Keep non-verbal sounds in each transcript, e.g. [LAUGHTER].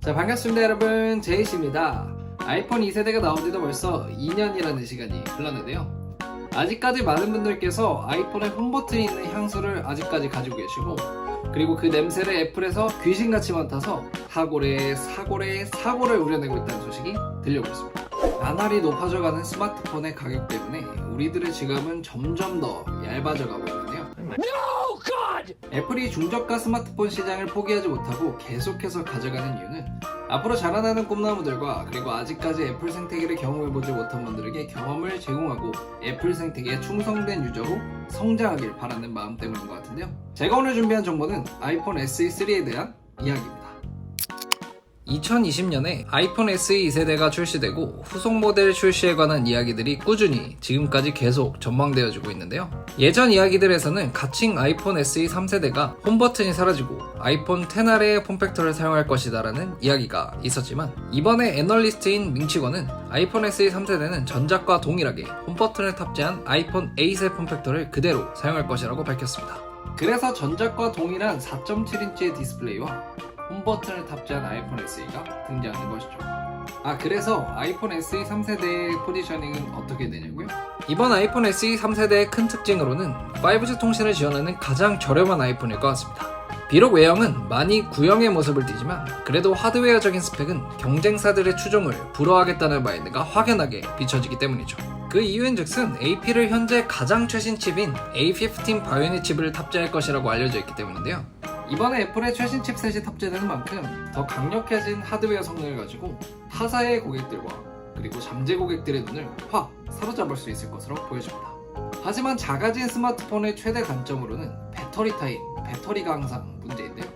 자 반갑습니다 여러분. 제이씨입니다. 아이폰 2세대가 나온 지도 벌써 2년이라는 시간이 흘렀는데요. 아직까지 많은 분들께서 아이폰에 홈버튼이 있는 향수를 아직까지 가지고 계시고 그리고 그 냄새를 애플에서 귀신같이 맡아서 사고래 사고래 사고를 우려내고 있다는 소식이 들려오고 있습니다 나날이 높아져가는 스마트폰의 가격 때문에 우리들의 지갑은 점점 더 얇아져 가고 있는데요 애플이 중저가 스마트폰 시장을 포기하지 못하고 계속해서 가져가는 이유는 앞으로 자라나는 꿈나무들과 그리고 아직까지 애플 생태계를 경험해보지 못한 분들에게 경험을 제공하고 애플 생태계에 충성된 유저로 성장하길 바라는 마음 때문인 것 같은데요. 제가 오늘 준비한 정보는 아이폰 SE3에 대한 이야기입니다. 2020년에 아이폰 SE 2세대가 출시되고 후속 모델 출시에 관한 이야기들이 꾸준히 지금까지 계속 전망되어지고 있는데요. 예전 이야기들에서는 가칭 아이폰 SE 3세대가 홈 버튼이 사라지고 아이폰 10 아래의 폼팩터를 사용할 것이다라는 이야기가 있었지만 이번에 애널리스트인 밍치건은 아이폰 SE 3세대는 전작과 동일하게 홈 버튼을 탑재한 아이폰 8의 폼팩터를 그대로 사용할 것이라고 밝혔습니다. 그래서 전작과 동일한 4.7인치의 디스플레이와 홈 버튼을 탑재한 아이폰 SE가 등장하는 것이죠. 아 그래서 아이폰 SE 3세대의 포지셔닝은 어떻게 되냐고요? 이번 아이폰 SE 3세대의 큰 특징으로는 5G 통신을 지원하는 가장 저렴한 아이폰일 것 같습니다. 비록 외형은 많이 구형의 모습을 띠지만 그래도 하드웨어적인 스펙은 경쟁사들의 추종을 불허하겠다는 마인드가 확연하게 비춰지기 때문이죠. 그 이유인 즉슨 AP를 현재 가장 최신 칩인 A15 바이오닉 칩을 탑재할 것이라고 알려져 있기 때문인데요. 이번에 애플의 최신 칩셋이 탑재되는 만큼 더 강력해진 하드웨어 성능을 가지고 타사의 고객들과 그리고 잠재 고객들의 눈을 확 사로잡을 수 있을 것으로 보여집니다. 하지만 작아진 스마트폰의 최대 단점으로는 배터리 타임, 배터리가 항상 문제인데요.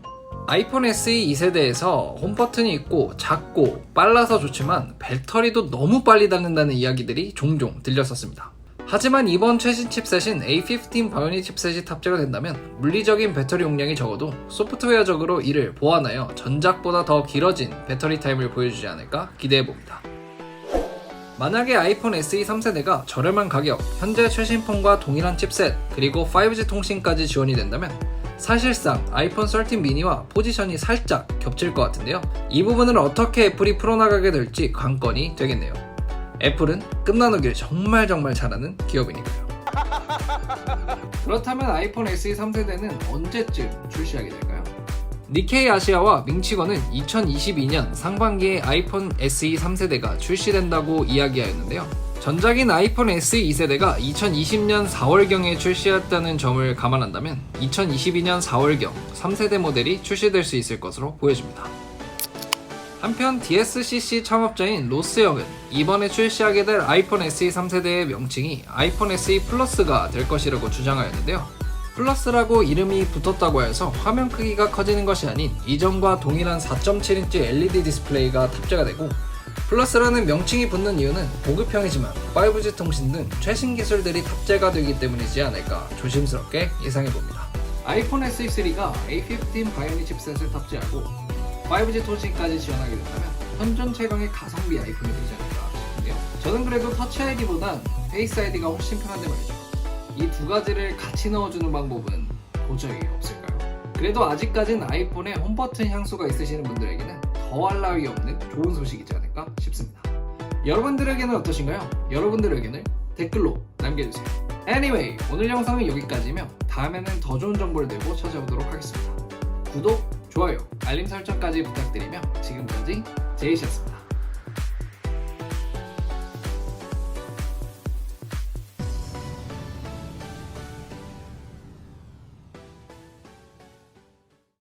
아이폰 SE 2세대에서 홈 버튼이 있고 작고 빨라서 좋지만 배터리도 너무 빨리 닳는다는 이야기들이 종종 들렸었습니다. 하지만 이번 최신 칩셋인 A15 바이오닉 칩셋이 탑재가 된다면 물리적인 배터리 용량이 적어도 소프트웨어적으로 이를 보완하여 전작보다 더 길어진 배터리 타임을 보여주지 않을까 기대해 봅니다. 만약에 아이폰 SE 3세대가 저렴한 가격, 현재 최신 폰과 동일한 칩셋, 그리고 5G 통신까지 지원이 된다면 사실상 아이폰 13 미니와 포지션이 살짝 겹칠 것 같은데요. 이 부분을 어떻게 애플이 풀어나가게 될지 관건이 되겠네요. 애플은 끝나누기를 정말 정말 잘하는 기업이니까요. [LAUGHS] 그렇다면 아이폰 SE 3세대는 언제쯤 출시하게 될까요? 니케이 아시아와 밍치건은 2022년 상반기에 아이폰 SE 3세대가 출시된다고 이야기하였는데요. 전작인 아이폰 SE 2세대가 2020년 4월경에 출시했다는 점을 감안한다면 2022년 4월경 3세대 모델이 출시될 수 있을 것으로 보여집니다. 한편 DSCC 창업자인 로스영은 이번에 출시하게 될 아이폰 SE 3세대의 명칭이 아이폰 SE 플러스가 될 것이라고 주장하였는데요. 플러스라고 이름이 붙었다고 해서 화면 크기가 커지는 것이 아닌 이전과 동일한 4.7인치 LED 디스플레이가 탑재가 되고 플러스라는 명칭이 붙는 이유는 보급형이지만 5G 통신 등 최신 기술들이 탑재가 되기 때문이지 않을까 조심스럽게 예상해 봅니다. 아이폰 SE3가 A15 바이오닉 칩셋을 탑재하고 5G 통신까지 지원하게 된다면 현존 최강의 가성비 아이폰이 되지 않을까 싶은데요. 저는 그래도 터치 아이디보단 페이스 아이디가 훨씬 편한데 말이죠. 이 두 가지를 같이 넣어주는 방법은 도저히 없을까요? 그래도 아직까진 아이폰에 홈버튼 향수가 있으시는 분들에게는 더할 나위 없는 좋은 소식이지 않을까 싶습니다. 여러분들에게는 어떠신가요? 여러분들에게는 댓글로 남겨주세요. Anyway, 오늘 영상은 여기까지며 다음에는 더 좋은 정보를 들고 찾아오도록 하겠습니다. 구독, 좋아요, 알림 설정까지 부탁드리며 지금까지 제이시였습니다.